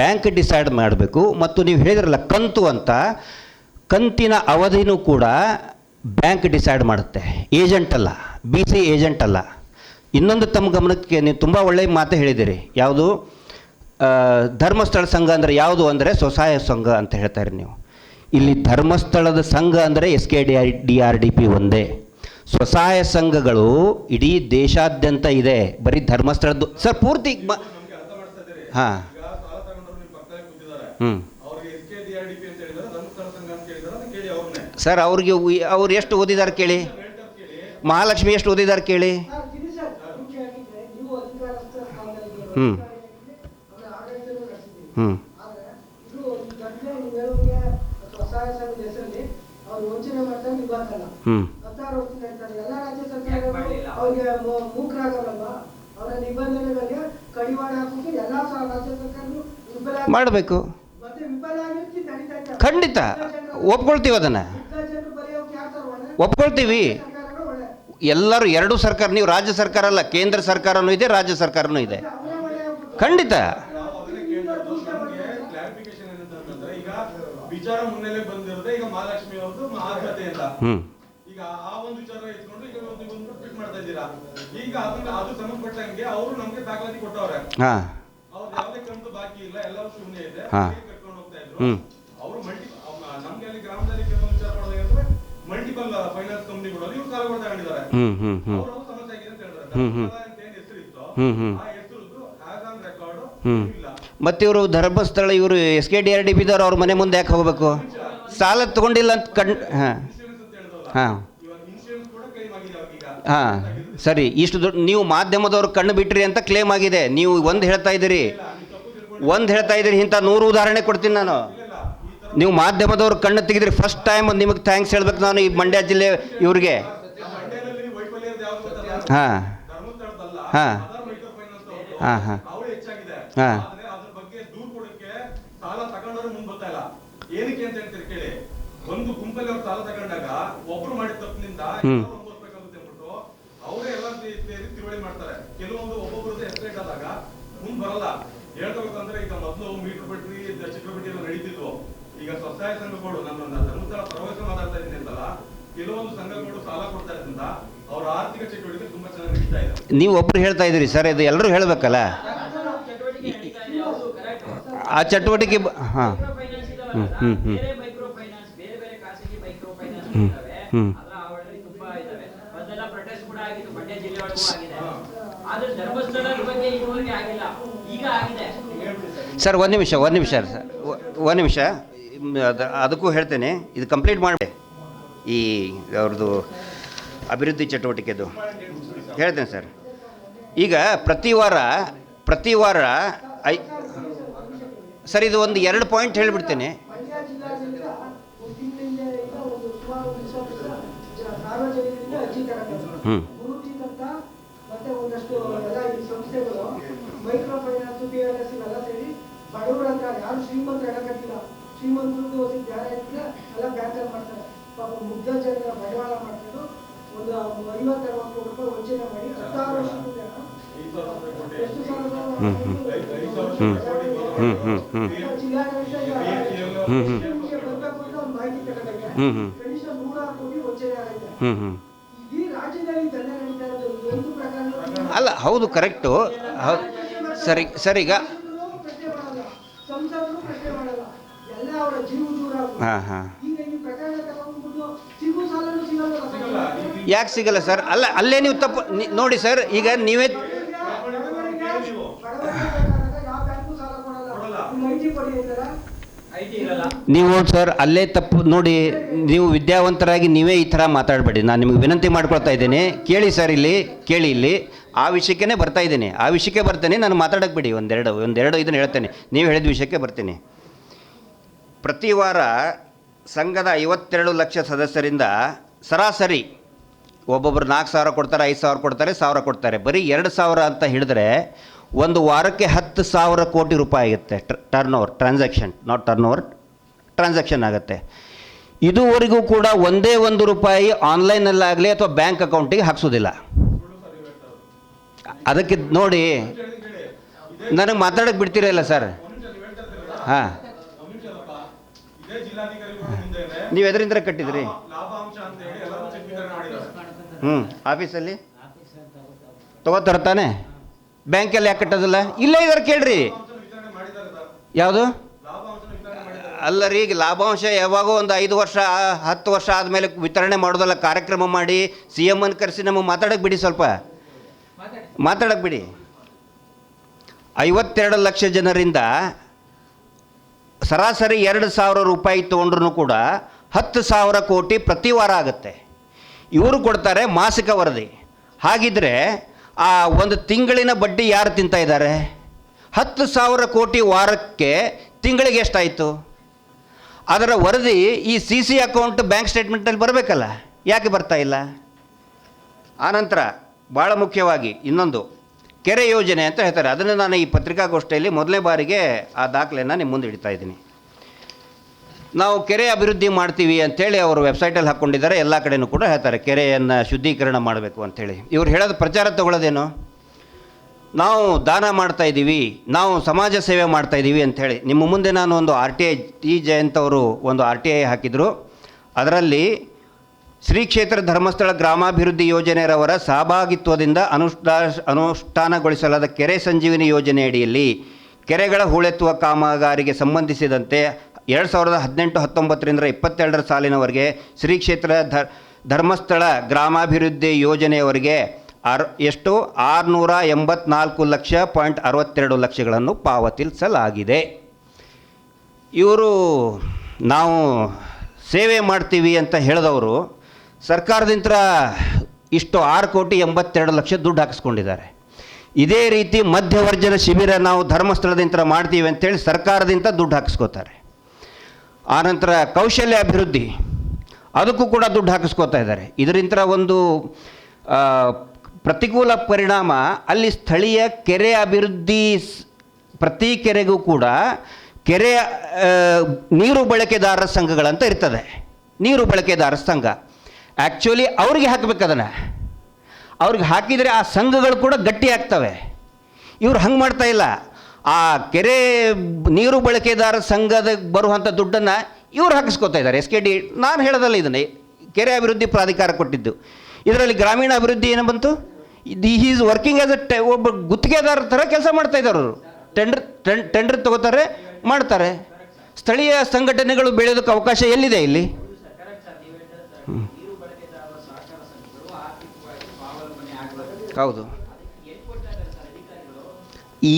ಬ್ಯಾಂಕ್ ಡಿಸೈಡ್ ಮಾಡಬೇಕು, ಮತ್ತು ನೀವು ಹೇಳಿದ್ರಲ್ಲ, ಕಂತು ಅಂತ ಕಂತಿನ ಅವಧಿನೂ ಕೂಡ ಬ್ಯಾಂಕ್ ಡಿಸೈಡ್ ಮಾಡುತ್ತೆ. ಏಜೆಂಟ್ ಅಲ್ಲ ಬಿ ಸಿ ಏಜೆಂಟ್ ಅಲ್ಲ. ಇನ್ನೊಂದು ತಮ್ಮ ಗಮನಕ್ಕೆ ನೀವು ತುಂಬ ಒಳ್ಳೆಯ ಮಾತು ಹೇಳಿದ್ದೀರಿ. ಯಾವುದು? ಧರ್ಮಸ್ಥಳ ಸಂಘ ಅಂದರೆ ಯಾವುದು ಅಂದರೆ ಸ್ವಸಹಾಯ ಸಂಘ ಅಂತ ಹೇಳ್ತಾರೆ ನೀವು. ಇಲ್ಲಿ ಧರ್ಮಸ್ಥಳದ ಸಂಘ ಅಂದರೆ S K D R D R D P ಒಂದೇ. ಸ್ವಸಹಾಯ ಸಂಘಗಳು ಇಡೀ ದೇಶಾದ್ಯಂತ ಇದೆ. ಬರೀ ಧರ್ಮಸ್ಥಳದ್ದು ಸರ್ ಪೂರ್ತಿ ಹಾಂ. ಹ್ಞೂ ಅವ್ರಿಗೆ S K D R D P ಅಂತ ಹೇಳಿದಾರೆ ಧರ್ಮಸ್ಥಳ ಸಂಘ ಅಂತ ಕೇಳಿದಾರೆ ಅದನ್ನ ಕೇಳಿ ಅವ್ರನ್ನೇ ಸರ್, ಅವ್ರಿಗೆ ಅವ್ರು ಎಷ್ಟು ಓದಿದ್ದಾರೆ ಕೇಳಿ? ಮಹಾಲಕ್ಷ್ಮಿ ಎಷ್ಟು ಓದಿದ್ದಾರೆ ಕೇಳಿ? ಹ್ಞೂ. ಹ್ಞೂ ಹ್ಞೂ ಮಾಡಬೇಕು. ಖಂಡಿತ. ಒಪ್ಕೊಳ್ತೀವಿ ಅದನ್ನು ಯುದ್ಧ ಜನರು ಬರೆಯೋಕೆ ಯಾರ್ ಸರ್ ಹೊಣೆ? ಒಪ್ಕೊಳ್ತೀವಿ. ಎಲ್ಲರೂ ಎರಡು ಸರ್ಕಾರ ನೀವು ರಾಜ್ಯ ಸರ್ಕಾರ ಅಲ್ಲ ಕೇಂದ್ರ ಸರ್ಕಾರನೂ ಇದೆ ರಾಜ್ಯ ಸರ್ಕಾರನೂ ಇದೆ. ಖಂಡಿತ. ಹ್ಞೂ ಹಾಂ. ಅಂತ ಹ್ಞೂ ಹ್ಮ್, ಹ್ಮ್. ಹ್ಮ್, ಹ್ಮ್. ರೆಕಾರ್ಡ್ ಹ್ಞೂ ಮತ್ತು ಇವರು ಧರ್ಮಸ್ಥಳ ಇವರು S K D R D ಬಿದ್ದವ್ರು ಅವ್ರ ಮನೆ ಮುಂದೆ ಯಾಕೆ ಹೋಗಬೇಕು? ಸಾಲ ತಗೊಂಡಿಲ್ಲ ಅಂತ ಕಣ್ ಹಾಂ. ಹಾಂ. ಕೂಡ ಹಾಂ. ಸರಿ ಇಷ್ಟು ದೊಡ್ಡ ನೀವು ಮಾಧ್ಯಮದವ್ರು ಕಣ್ಣು ಬಿಟ್ರಿ ಅಂತ ಕ್ಲೇಮ್ ಆಗಿದೆ. ನೀವು ಒಂದು ಹೇಳ್ತಾ ಇದ್ದೀರಿ. ಒಂದು ಹೇಳ್ತಾ ಇದ್ದೀರಿ ಇಂಥ ನೂರು ಉದಾಹರಣೆ ಕೊಡ್ತೀನಿ ನಾನು. ನೀವು ಮಾಧ್ಯಮದವ್ರು ಕಣ್ಣು ತೆಗೆದ್ರಿ ಫಸ್ಟ್ ಟೈಮ್ ನಿಮಗೆ ಥ್ಯಾಂಕ್ಸ್ ಹೇಳ್ಬೇಕು ನಾನು ಈ ಮಂಡ್ಯ ಜಿಲ್ಲೆ ಇವ್ರಿಗೆ. ಹಾಂ. ಹಾಂ. ಹಾಂ ಹಾಂ. ಹಾಂ. ಹ್ಞೂ ಈಗ ಸ್ವಸಹಾಯ ಸಂಘಗಳು ನಾನು ಧರ್ಮಸ್ಥಳ ಪ್ರವಾಸ ಮಾತಾಡ್ತಾ ಇದ್ದೀನಿ ಅಂತಲ್ಲ, ಕೆಲವೊಂದು ಸಂಘಗಳು ಸಾಲ ಕೊಡ್ತಾ ಇದ್ರಿಂದ ಅವರ ಆರ್ಥಿಕ ಚಟುವಟಿಕೆ ತುಂಬಾ ಚೆನ್ನಾಗಿ ನಡೀತಾ ಇದೆ. ನೀವು ಒಬ್ರು ಹೇಳ್ತಾ ಇದ್ದೀರಿ ಸರ್, ಇದು ಎಲ್ಲರೂ ಹೇಳಬೇಕಲ್ಲ? ಆ ಚಟುವಟಿಕೆ ಹಾಂ. ಸರ್, ಒಂದು ನಿಮಿಷ ಒಂದು ನಿಮಿಷ ಸರ್. ಒಂದು ನಿಮಿಷ. ಅದಕ್ಕೂ ಹೇಳ್ತೇನೆ, ಇದು ಕಂಪ್ಲೀಟ್ ಮಾಡಿ ಈ ಅವ್ರದ್ದು ಅಭಿವೃದ್ಧಿ ಚಟುವಟಿಕೆದು. ಹೇಳ್ತೇನೆ ಸರ್. ಈಗ ಪ್ರತಿ ವಾರ ಪ್ರತಿ ವಾರ ಐ, ಸರ್, ಇದು ಒಂದು ಎರಡು ಪಾಯಿಂಟ್ ಹೇಳಿಬಿಡ್ತೇನೆ. ಮಂಡ್ಯ ಜಿಲ್ಲಾಡಳಿತ ಒಂದು ತಿಂಗಳಿಂದ ಈಗ ಒಂದು ಸುಮಾರು ಒಂದು ದಿವಸ ಜ- ಸಾರ್ವಜನಿಕರಿಂದ ಅರ್ಜಿ ತಗೊಂಡಿದ್ದಾರೆ ಹ್ಞೂ ಗುರುತಿಕಂತ ಮತ್ತೆ ಒಂದಷ್ಟು ಎಲ್ಲ ಈ ಸಂಸ್ಥೆಗಳು micro finance P L S ಇವೆಲ್ಲ ಸೇರಿ ಬಡವರಂತ ಯಾರು ಶ್ರೀಮಂತರು ಹೇಳಕತ್ತಿಲ್ಲ ಶ್ರೀಮಂತರು ಯಾರು ಇದ್ರೆ ಎಲ್ಲ ಬ್ಯಾಂಕಲ್ಲಿ ಮಾಡ್ತಾರೆ. ಪಾಪ ಮುಗ್ಧ ಜನರ ಬಂಡವಾಳ ಮಾಡ್ಕೊಂಡು ಒಂದು ಐವತ್ತು ಅರವತ್ತು ಕೋಟಿ ರೂಪಾಯಿ ವಂಚನೆ ಮಾಡಿ ಹತ್ತಾರು ಕೊಟ್ಟು. ಎಷ್ಟು ಕನಿಷ್ಠ ನೂರಾರು ಕೋಟಿ ವಂಚನೆ ಆಗೈತೆ ರಾಜ್ಯದಲ್ಲಿ ನಡೀತಾ ಇರೋದು ಒಂದು ಅಲ್ಲ ಹೌದು ಕರೆಕ್ಟು ಹೌದು ಸರಿ ಸರ್ ಸಿಗಲ್ಲ ಹಾಂ. ಯಾಕೆ ಸಿಗಲ್ಲ ಸರ್? ಅಲ್ಲ, ಅಲ್ಲೇ ನೀವು ತಪ್ಪು ನೋಡಿ ಸರ್, ಈಗ ನೀವೇ ನೀವು ಸರ್, ಅಲ್ಲೇ ತಪ್ಪು, ನೋಡಿ, ನೀವು ವಿದ್ಯಾವಂತರಾಗಿ ನೀವೇ ಈ ಥರ ಮಾತಾಡಬೇಡಿ. ನಾನು ನಿಮಗೆ ವಿನಂತಿ ಮಾಡ್ಕೊಳ್ತಾ ಇದ್ದೀನಿ. ಕೇಳಿ ಸರ್ ಇಲ್ಲಿ, ಕೇಳಿ ಇಲ್ಲಿ. ಆ ವಿಷಯಕ್ಕೇ ಬರ್ತಾ ಇದ್ದೀನಿ. ಆ ವಿಷಯಕ್ಕೆ ಬರ್ತೇನೆ, ನಾನು ಮಾತಾಡಕ್ಕೆ ಬಿಡಿ. ಒಂದೆರಡು ಒಂದೆರಡು ಇದನ್ನು ಹೇಳ್ತೇನೆ. ನೀವು ಹೇಳಿದ ವಿಷಯಕ್ಕೆ ಬರ್ತೀನಿ. ಪ್ರತಿ ವಾರ ಸಂಘದ ಐವತ್ತೆರಡು ಲಕ್ಷ ಸದಸ್ಯರಿಂದ ಸರಾಸರಿ ಒಬ್ಬೊಬ್ಬರು ನಾಲ್ಕು ಸಾವಿರ ಕೊಡ್ತಾರೆ, ಐದು ಸಾವಿರ ಕೊಡ್ತಾರೆ ಸಾವಿರ ಕೊಡ್ತಾರೆ. ಬರೀ ಎರಡು ಸಾವಿರ ಅಂತ ಹಿಡಿದ್ರೆ ಒಂದು ವಾರಕ್ಕೆ ಹತ್ತು ಸಾವಿರ ಕೋಟಿ ರೂಪಾಯಿ ಆಗುತ್ತೆ. Turnover transaction not turnover transaction ಆಗುತ್ತೆ. ಇದುವರೆಗೂ ಕೂಡ ಒಂದೇ ಒಂದು ರೂಪಾಯಿ ಆನ್ಲೈನಲ್ಲಾಗಲಿ ಅಥವಾ ಬ್ಯಾಂಕ್ ಅಕೌಂಟಿಗೆ ಹಾಕ್ಸೋದಿಲ್ಲ. ಅದಕ್ಕೆ ನೋಡಿ, ನನಗೆ ಮಾತಾಡಕ್ಕೆ ಬಿಡ್ತೀರಲ್ಲ ಸರ್? ಹಾಂ. ನೀವು ಎದರಿಂದ ಕಟ್ಟಿದ್ರಿ? ಹ್ಞೂ ಆಫೀಸಲ್ಲಿ? ತಗೋತಾರ ತಾನೆ ಬ್ಯಾಂಕಲ್ಲಿ ಯಾಕೆ ಕಟ್ಟೋದಿಲ್ಲ? ಇಲ್ಲೇ ಇದಾರೆ ಕೇಳ್ರಿ. ಯಾವುದು? ಅಲ್ಲ ರೀ ಈಗ ಲಾಭಾಂಶ ಯಾವಾಗೋ ಒಂದು ಐದು ವರ್ಷ ಹತ್ತು ವರ್ಷ ಆದಮೇಲೆ ವಿತರಣೆ ಮಾಡೋದಲ್ಲ ಕಾರ್ಯಕ್ರಮ ಮಾಡಿ ಸಿ ಎಂ ಅನ್ನು ಕರೆಸಿ ನಮಗೆ ಮಾತಾಡಕ್ಕೆ ಬಿಡಿ ಸ್ವಲ್ಪ. ಮಾತಾಡಕ್ಕೆ ಬಿಡಿ. ಐವತ್ತೆರಡು ಲಕ್ಷ ಜನರಿಂದ ಸರಾಸರಿ ಎರಡು ಸಾವಿರ ರೂಪಾಯಿ ತೊಗೊಂಡ್ರು ಕೂಡ ಹತ್ತು ಸಾವಿರ ಕೋಟಿ ಪ್ರತಿ ವಾರ ಆಗುತ್ತೆ. ಇವರು ಕೊಡ್ತಾರೆ ಮಾಸಿಕ ವರದಿ. ಹಾಗಿದ್ರೆ ಆ ಒಂದು ತಿಂಗಳಿನ ಬಡ್ಡಿ ಯಾರು ತಿಂತಾಯಿದ್ದಾರೆ ಹತ್ತು ಸಾವಿರ ಕೋಟಿ ವಾರಕ್ಕೆ ತಿಂಗಳಿಗೆ ಎಷ್ಟಾಯಿತು? ಅದರ ವರದಿ ಈ ಸಿ ಸಿ ಅಕೌಂಟ್ ಬ್ಯಾಂಕ್ ಸ್ಟೇಟ್ಮೆಂಟಲ್ಲಿ ಬರಬೇಕಲ್ಲ? ಯಾಕೆ ಬರ್ತಾ ಇಲ್ಲ? ಆನಂತರ ಭಾಳ ಮುಖ್ಯವಾಗಿ ಇನ್ನೊಂದು ಕೆರೆ ಯೋಜನೆ ಅಂತ ಹೇಳ್ತಾರೆ. ಅದನ್ನು ನಾನು ಈ ಪತ್ರಿಕಾಗೋಷ್ಠಿಯಲ್ಲಿ ಮೊದಲನೇ ಬಾರಿಗೆ ಆ ದಾಖಲೆಯನ್ನು ನಿಮ್ಮ ಮುಂದೆ ಇಡ್ತಾ ಇದ್ದೀನಿ. ನಾವು ಕೆರೆ ಅಭಿವೃದ್ಧಿ ಮಾಡ್ತೀವಿ ಅಂಥೇಳಿ ಅವರು ವೆಬ್ಸೈಟಲ್ಲಿ ಹಾಕ್ಕೊಂಡಿದ್ದಾರೆ ಎಲ್ಲ ಕಡೆಯೂ ಕೂಡ ಹೇಳ್ತಾರೆ, ಕೆರೆಯನ್ನು ಶುದ್ಧೀಕರಣ ಮಾಡಬೇಕು ಅಂಥೇಳಿ ಇವ್ರು ಹೇಳೋದು ಪ್ರಚಾರ ತಗೊಳ್ಳೋದೇನು? ನಾವು ದಾನ ಮಾಡ್ತಾ ಇದ್ದೀವಿ, ನಾವು ಸಮಾಜ ಸೇವೆ ಮಾಡ್ತಾ ಇದ್ದೀವಿ ಅಂಥೇಳಿ ನಿಮ್ಮ ಮುಂದೆ ನಾನು ಒಂದು R T I, T Jayanth ಅವರು ಒಂದು ಆರ್ ಟಿ ಐ ಹಾಕಿದರು. ಅದರಲ್ಲಿ ಶ್ರೀ ಕ್ಷೇತ್ರ ಧರ್ಮಸ್ಥಳ ಗ್ರಾಮಾಭಿವೃದ್ಧಿ ಯೋಜನೆಯವರ ಸಹಭಾಗಿತ್ವದಿಂದ ಅನುಷ್ಠಾ ಅನುಷ್ಠಾನಗೊಳಿಸಲಾದ ಕೆರೆ ಸಂಜೀವಿನಿ ಯೋಜನೆಯಡಿಯಲ್ಲಿ ಕೆರೆಗಳ ಹೂಳೆತ್ತುವ ಕಾಮಗಾರಿಗೆ ಸಂಬಂಧಿಸಿದಂತೆ ಎರಡು ಸಾವಿರದ ಹದಿನೆಂಟು ಹತ್ತೊಂಬತ್ತರಿಂದ ಇಪ್ಪತ್ತೆರಡರ ಸಾಲಿನವರೆಗೆ ಶ್ರೀ ಕ್ಷೇತ್ರ ಧ ಧರ್ಮಸ್ಥಳ ಗ್ರಾಮಾಭಿವೃದ್ಧಿ ಯೋಜನೆಯವರಿಗೆ ಆರ್ ಎಷ್ಟು ಆರುನೂರ ಎಂಬತ್ನಾಲ್ಕು ಲಕ್ಷ ಪಾಯಿಂಟ್ ಅರವತ್ತೆರಡು ಲಕ್ಷಗಳನ್ನು ಪಾವತಿಸಲಾಗಿದೆ. ಇವರು ನಾವು ಸೇವೆ ಮಾಡ್ತೀವಿ ಅಂತ ಹೇಳಿದವರು ಸರ್ಕಾರದಿಂದ ಇಷ್ಟು ಆರು ಕೋಟಿ ಎಂಬತ್ತೆರಡು ಲಕ್ಷ ದುಡ್ಡು ಹಾಕಿಸ್ಕೊಂಡಿದ್ದಾರೆ. ಇದೇ ರೀತಿ ಮಧ್ಯವರ್ಜನ ಶಿಬಿರ ನಾವು ಧರ್ಮಸ್ಥಳದಿಂದ ಮಾಡ್ತೀವಿ ಅಂತೇಳಿ ಸರ್ಕಾರದಿಂದ ದುಡ್ಡು ಹಾಕಿಸ್ಕೋತಾರೆ. ಆನಂತರ ಕೌಶಲ್ಯ ಅಭಿವೃದ್ಧಿ, ಅದಕ್ಕೂ ಕೂಡ ದುಡ್ಡು ಹಾಕಿಸ್ಕೋತಾ ಇದ್ದಾರೆ. ಇದರಿಂದ ಒಂದು ಪ್ರತಿಕೂಲ ಪರಿಣಾಮ ಅಲ್ಲಿ ಸ್ಥಳೀಯ ಕೆರೆ ಅಭಿವೃದ್ಧಿ ಪ್ರತಿ ಕೆರೆಗೂ ಕೂಡ ಕೆರೆಯ ನೀರು ಬಳಕೆದಾರರ ಸಂಘಗಳಂತ ಇರ್ತದೆ. ನೀರು ಬಳಕೆದಾರರ ಸಂಘ. ಆ್ಯಕ್ಚುಲಿ ಅವ್ರಿಗೆ ಹಾಕಬೇಕು ಅದನ್ನು. ಅವ್ರಿಗೆ ಹಾಕಿದರೆ ಆ ಸಂಘಗಳು ಕೂಡ ಗಟ್ಟಿ ಆಗ್ತವೆ. ಇವ್ರು ಹಂಗೆ ಮಾಡ್ತಾ ಇಲ್ಲ. ಆ ಕೆರೆ ನೀರು ಬಳಕೆದಾರ ಸಂಘದ ಬರುವಂಥ ದುಡ್ಡನ್ನು ಇವ್ರು ಹಾಕಿಸ್ಕೊತಾ ಇದ್ದಾರೆ. ಎಸ್ ಕೆ ಡಿ ನಾನು ಹೇಳೋದಲ್ಲ ಇದನ್ನೇ. ಕೆರೆ ಅಭಿವೃದ್ಧಿ ಪ್ರಾಧಿಕಾರ ಕೊಟ್ಟಿದ್ದು. ಇದರಲ್ಲಿ ಗ್ರಾಮೀಣ ಅಭಿವೃದ್ಧಿ ಏನು ಬಂತು? ಈಸ್ ವರ್ಕಿಂಗ್ ಆ್ಯಸ್ ಅ ಒಬ್ಬ ಗುತ್ತಿಗೆದಾರ ಥರ ಕೆಲಸ ಮಾಡ್ತಾ ಇದ್ದಾರೆ ಅವರು. ಟೆಂಡರ್ ಟೆಂಡರ್ ತಗೋತಾರೆ, ಮಾಡ್ತಾರೆ. ಸ್ಥಳೀಯ ಸಂಘಟನೆಗಳು ಬೆಳೆಯೋದಕ್ಕೆ ಅವಕಾಶ ಎಲ್ಲಿದೆ ಇಲ್ಲಿ? ಕರೆಕ್ಟ್ ಸರ್ ನೀವು ಹೇಳಿದ್ರೆ ಸರ್ ನೀರು ಬಳಕೆದಾರರ ಸಹಕಾರ ಸಂಘಗಳು ಆರ್ಥಿಕವಾಗಿ ಸ್ವಾವಲಂಬನೆ ಆಗಬೇಕು ಹೌದು.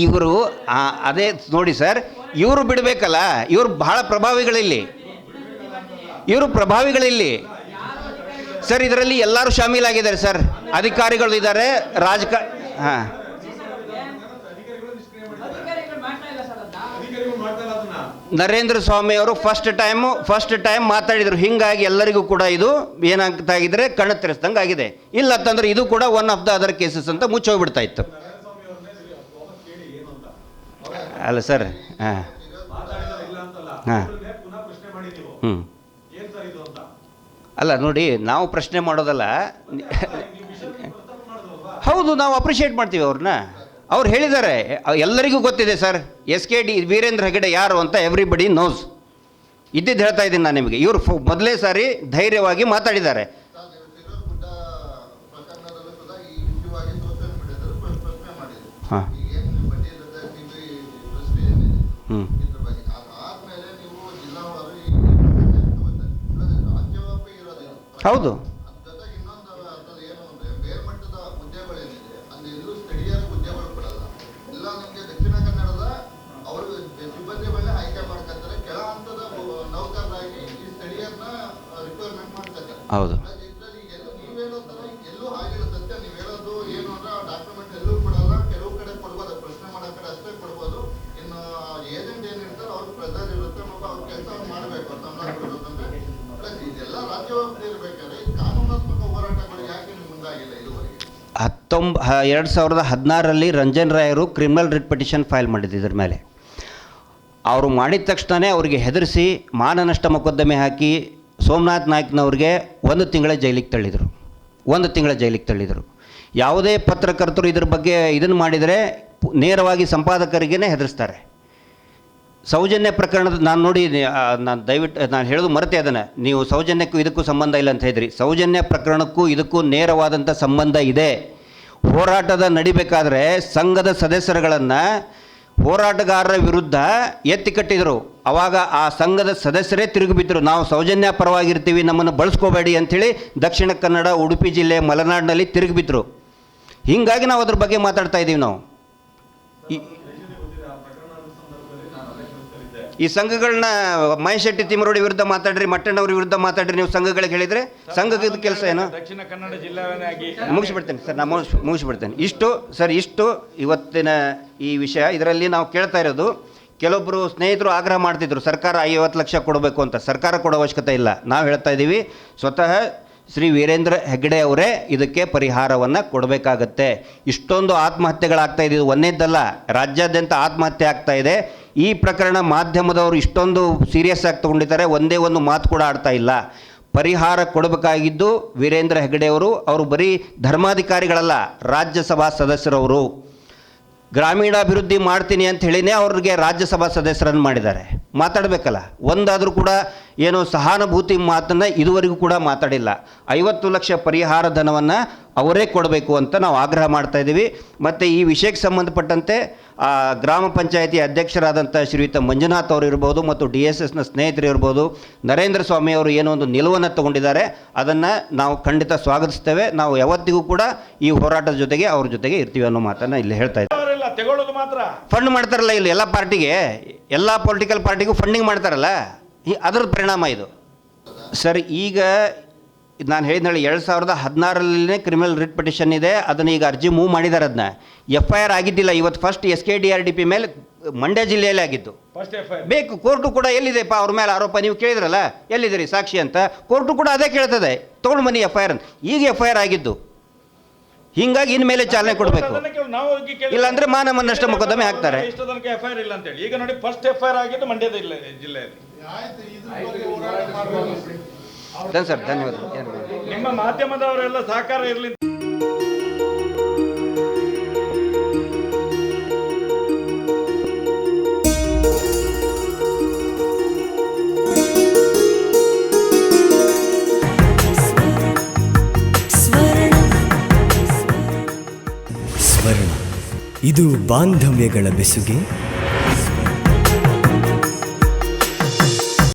ಇವರು ಅದೇ ನೋಡಿ ಸರ್, ಇವರು ಬಿಡಬೇಕಲ್ಲ, ಇವರು ಬಹಳ ಪ್ರಭಾವಿಗಳಿಲ್ಲಿ. ಇವರು ಪ್ರಭಾವಿಗಳಿಲ್ಲಿ. ಸರ್, ಇದರಲ್ಲಿ ಎಲ್ಲರೂ ಶಾಮೀಲಾಗಿದ್ದಾರೆ ಸರ್. ಅಧಿಕಾರಿಗಳು ಇದ್ದಾರೆ, ರಾಜಕ, ಹಾಂ ಅಧಿಕಾರಿಗಳು ಮಾಡ್ತಾ ಇಲ್ಲ ಸರ್ ಅದನ್ನ ಅಧಿಕಾರಿಗಳು ಮಾಡ್ತಾ ಇಲ್ಲ ಅದನ್ನ ನರೇಂದ್ರ ಸ್ವಾಮಿ ಅವರು ಫಸ್ಟ್ ಟೈಮು ಫಸ್ಟ್ ಟೈಮ್ ಮಾತಾಡಿದರು. ಹಿಂಗಾಗಿ ಎಲ್ಲರಿಗೂ ಕೂಡ ಇದು ಏನಾಗ್ತಾ ಇದ್ರೆ ಕಣ್ಣು ತೆರೆಸ್ದಂಗೆ ಆಗಿದೆ ಇಲ್ಲ ಅಂತಂದ್ರೆ ಇದು ಕೂಡ one of the other cases ಅಂತ ಮುಚ್ಚೋಗ್ಬಿಡ್ತಾ ಇತ್ತು. ಅಲ್ಲ ಸರ್ ಹಾಂ. ಹಾಂ. ಹ್ಞೂ ಅಲ್ಲ ನೋಡಿ, ನಾವು ಪ್ರಶ್ನೆ ಮಾಡೋದಲ್ಲ. ಹೌದು, ನಾವು ಅಪ್ರಿಷಿಯೇಟ್ ಮಾಡ್ತೀವಿ ಅವ್ರನ್ನ. ಅವ್ರು ಹೇಳಿದ್ದಾರೆ, ಎಲ್ಲರಿಗೂ ಗೊತ್ತಿದೆ sir, S K D Veerendra Hegde ಯಾರು ಅಂತ ಎವ್ರಿಬಡಿ ನೋಸ್ ಇದ್ದಿದ್ದು ಹೇಳ್ತಾ ಇದ್ದೀನಿ ನಾನು ನಿಮಗೆ, ಇವರು ಮೊದಲೇ ಸಾರಿ ಧೈರ್ಯವಾಗಿ ಮಾತಾಡಿದ್ದಾರೆ. ಹೌದು ನೀವು ಸಿರೋಗುಡ್ಡ ಇದುವರೆಗೆ ಹತ್ತೊಂಬ ಎರಡು ಸಾವಿರದ ಹದಿನಾರರಲ್ಲಿ ರಂಜನ್ ರಾಯರು ಕ್ರಿಮಿನಲ್ ರಿಟ್ ಪಿಟಿಷನ್ ಫೈಲ್ ಮಾಡಿದ್ದು ಇದ್ರ ಮೇಲೆ. ಅವರು ಮಾಡಿದ ತಕ್ಷಣವೇ ಅವರಿಗೆ ಹೆದರಿಸಿ ಮಾನನಷ್ಟ ಮೊಕದ್ದಮೆ ಹಾಕಿ ಸೋಮನಾಥ್ ನಾಯ್ಕನವ್ರಿಗೆ ಒಂದು ತಿಂಗಳ ಜೈಲಿಗೆ ತಳ್ಳಿದರು. ಒಂದು ತಿಂಗಳ ಜೈಲಿಗೆ ತಳ್ಳಿದರು. ಯಾವುದೇ ಪತ್ರಕರ್ತರು ಇದ್ರ ಬಗ್ಗೆ ಇದನ್ನು ಮಾಡಿದರೆ ನೇರವಾಗಿ ಸಂಪಾದಕರಿಗೇ ಹೆದರಿಸ್ತಾರೆ. ಸೌಜನ್ಯ ಪ್ರಕರಣದ, ನಾನು ನೋಡಿ ನಾನು ದಯವಿಟ್ಟು, ನಾನು ಹೇಳೋದು ಮರೆತೆ ಅದನ್ನು. ನೀವು ಸೌಜನ್ಯಕ್ಕೂ ಇದಕ್ಕೂ ಸಂಬಂಧ ಇಲ್ಲ ಅಂತ ಹೇಳಿದ್ರಿ. ಸೌಜನ್ಯ ಪ್ರಕರಣಕ್ಕೂ ಇದಕ್ಕೂ ನೇರವಾದಂಥ ಸಂಬಂಧ ಇದೆ. ಹೋರಾಟದ ನಡಿಬೇಕಾದ್ರೆ ಸಂಘದ ಸದಸ್ಯರುಗಳನ್ನು ಹೋರಾಟಗಾರರ ವಿರುದ್ಧ ಎತ್ತಿ ಕಟ್ಟಿದರು. ಅವಾಗ ಆ ಸಂಘದ ಸದಸ್ಯರೇ ತಿರುಗಿ ಬಿದ್ದರು ನಾವು ಸೌಜನ್ಯ ಪರವಾಗಿರ್ತೀವಿ ನಮ್ಮನ್ನು ಬಳಸ್ಕೋಬೇಡಿ ಅಂಥೇಳಿ ದಕ್ಷಿಣ ಕನ್ನಡ ಉಡುಪಿ ಜಿಲ್ಲೆ ಮಲೆನಾಡಿನಲ್ಲಿ ತಿರುಗಿ ಬಿದ್ದರು ಹೀಗಾಗಿ ನಾವು ಅದ್ರ ಬಗ್ಗೆ ಮಾತಾಡ್ತಾ ಇದ್ದೀವಿ ನಾವು. ಈ ಸಂಘಗಳನ್ನ ಮಹೇಶ್ ಶೆಟ್ಟಿ ತಿಮ್ಮರೋಡಿ ವಿರುದ್ಧ ಮಾತಾಡ್ರಿ ಮಟ್ಟಣ್ಣವ್ರ ವಿರುದ್ಧ ಮಾತಾಡ್ರಿ ನೀವು ಸಂಘಗಳಿಗೆ ಹೇಳಿದ್ರೆ ಸಂಘದ ಕೆಲಸ ಏನು? ದಕ್ಷಿಣ ಕನ್ನಡ ಮುಗಿಸ್ಬಿಡ್ತೇನೆ ಸರ್ ನಾನು ಮುಗಿಸ್ ಮುಗಿಸ್ಬಿಡ್ತೇನೆ. ಇಷ್ಟು ಸರ್ ಇಷ್ಟು ಇವತ್ತಿನ ಈ ವಿಷಯ. ಇದರಲ್ಲಿ ನಾವು ಕೇಳ್ತಾ ಇರೋದು ಕೆಲವೊಬ್ಬರು ಸ್ನೇಹಿತರು ಆಗ್ರಹ ಮಾಡ್ತಿದ್ರು, ಸರ್ಕಾರ ಐವತ್ತು ಲಕ್ಷ ಕೊಡಬೇಕು ಅಂತ. ಸರ್ಕಾರ ಕೊಡೋ ಅವಶ್ಯಕತೆ ಇಲ್ಲ. ನಾವು ಹೇಳ್ತಾ ಇದ್ದೀವಿ ಸ್ವತಃ ಶ್ರೀ ವೀರೇಂದ್ರ ಹೆಗ್ಗಡೆ ಅವರೇ ಇದಕ್ಕೆ ಪರಿಹಾರವನ್ನು ಕೊಡಬೇಕಾಗತ್ತೆ. ಇಷ್ಟೊಂದು ಆತ್ಮಹತ್ಯೆಗಳಾಗ್ತಾ ಇದೆ, ಇದು ಒಂದೇದ್ದಲ್ಲ ರಾಜ್ಯಾದ್ಯಂತ ಆತ್ಮಹತ್ಯೆ ಆಗ್ತಾ ಇದೆ. ಈ ಪ್ರಕರಣ ಮಾಧ್ಯಮದವರು ಇಷ್ಟೊಂದು ಸೀರಿಯಸ್ ಆಗಿ ತಗೊಂಡಿದ್ದಾರೆ, ಒಂದೇ ಒಂದು ಮಾತು ಕೂಡ ಆಡ್ತಾ ಇಲ್ಲ. ಪರಿಹಾರ ಕೊಡಬೇಕಾಗಿದ್ದು ವೀರೇಂದ್ರ ಹೆಗ್ಗಡೆಯವರು, ಅವರು ಬರೀ ಧರ್ಮಾಧಿಕಾರಿಗಳಲ್ಲ, ರಾಜ್ಯಸಭಾ ಸದಸ್ಯರವರು. ಗ್ರಾಮೀಣಾಭಿವೃದ್ಧಿ ಮಾಡ್ತೀನಿ ಅಂತ ಹೇಳಿನೇ ಅವ್ರಿಗೆ ರಾಜ್ಯಸಭಾ ಸದಸ್ಯರನ್ನು ಮಾಡಿದ್ದಾರೆ. ಮಾತಾಡಬೇಕಲ್ಲ, ಒಂದಾದರೂ ಕೂಡ ಏನು ಸಹಾನುಭೂತಿ ಮಾತನ್ನು ಇದುವರೆಗೂ ಕೂಡ ಮಾತಾಡಿಲ್ಲ. ಐವತ್ತು ಲಕ್ಷ ಪರಿಹಾರ ಧನವನ್ನು ಅವರೇ ಕೊಡಬೇಕು ಅಂತ ನಾವು ಆಗ್ರಹ ಮಾಡ್ತಾ ಇದ್ದೀವಿ. ಮತ್ತು ಈ ವಿಷಯಕ್ಕೆ ಸಂಬಂಧಪಟ್ಟಂತೆ ಆ, ಗ್ರಾಮ ಪಂಚಾಯಿತಿ ಅಧ್ಯಕ್ಷರಾದಂಥ ಶ್ರೀಯುತ ಮಂಜುನಾಥ್ ಅವರು ಇರ್ಬೋದು ಮತ್ತು ಡಿ ಎಸ್ ಎಸ್ನ ಸ್ನೇಹಿತರು ಇರ್ಬೋದು ನರೇಂದ್ರ ಸ್ವಾಮಿ ಅವರು ಏನೋ ಒಂದು ನಿಲುವನ್ನು ತಗೊಂಡಿದ್ದಾರೆ ಅದನ್ನು ನಾವು ಖಂಡಿತ ಸ್ವಾಗತಿಸ್ತೇವೆ. ನಾವು ಯಾವತ್ತಿಗೂ ಕೂಡ ಈ ಹೋರಾಟದ ಜೊತೆಗೆ ಅವ್ರ ಜೊತೆಗೆ ಇರ್ತೀವಿ ಅನ್ನೋ ಮಾತನ್ನು ಇಲ್ಲಿ ಹೇಳ್ತಾ ಇದ್ದಾರೆ. ಫಂಡ್ ಮಾಡ್ತಾರಲ್ಲ ಇಲ್ಲಿ ಎಲ್ಲ ಪಾರ್ಟಿಗೆ ಎಲ್ಲ ಪೊಲಿಟಿಕಲ್ ಪಾರ್ಟಿಗೂ ಫಂಡಿಂಗ್ ಮಾಡ್ತಾರಲ್ಲ ಈ ಅದರ ಪರಿಣಾಮ ಇದು. ಸರ್ ಈಗ ನಾನು ಹೇಳಿದ್ನಲ್ಲ ಎರಡು ಸಾವಿರದ ಹದಿನಾರರಲ್ಲೇ ಕ್ರಿಮಿನಲ್ ರಿಟ್ ಪಿಟಿಷನ್ ಇದೆ ಅದನ್ನು ಈಗ ಅರ್ಜಿ ಮೂವ್ ಮಾಡಿದ್ದಾರೆ ಅದನ್ನ ಎಫ್ ಐ ಆರ್ ಆಗಿದ್ದಿಲ್ಲ ಇವತ್ತು first S K D R D P ಮೇಲೆ ಮಂಡ್ಯ ಜಿಲ್ಲೆಯಲ್ಲಿ ಆಗಿದ್ದು. ಫಸ್ಟ್ ಎಫ್ ಬೇಕು ಕೋರ್ಟು ಕೂಡ ಎಲ್ಲಿದೆಪ್ಪ ಅವ್ರ ಮೇಲೆ ಆರೋಪ ನೀವು ಕೇಳಿದ್ರಲ್ಲ? ಎಲ್ಲಿದ್ದೀರಿ ಸಾಕ್ಷಿ ಅಂತ. ಕೋರ್ಟು ಕೂಡ ಅದೇ ಕೇಳ್ತದೆ. ತಗೊಂಡು ಬನ್ನಿ ಎಫ್ ಐ ಆರ್ ಈಗ ಎಫ್ ಐ ಆರ್ ಆಗಿದ್ದು. ಹಿಂಗಾಗಿ ಇನ್ಮೇಲೆ ಚಾಲನೆ ಕೊಡಬೇಕು. ಇಲ್ಲ ಅಂದ್ರೆ ಮಾನವ ನಷ್ಟ ಮೊಕದ್ದಮೆ ಹಾಕ್ತಾರೆ. ಈಗ ನೋಡಿ ಫಸ್ಟ್ ಎಫ್ ಐ ಆರ್ ಆಗಿದ್ದು ಮಂಡ್ಯದ ಜಿಲ್ಲೆ ಜಿಲ್ಲೆಯಲ್ಲಿ. ಧನ್ ಸರ್ ಧನ್ಯವಾದ ನಿಮ್ಮ ಮಾಧ್ಯಮದವರೆಲ್ಲ ಸಹಕಾರ ಇರಲಿ ಸ್ವರ್ಣ ಇದು ಬಾಂಧವ್ಯಗಳ ಬೆಸುಗೆ.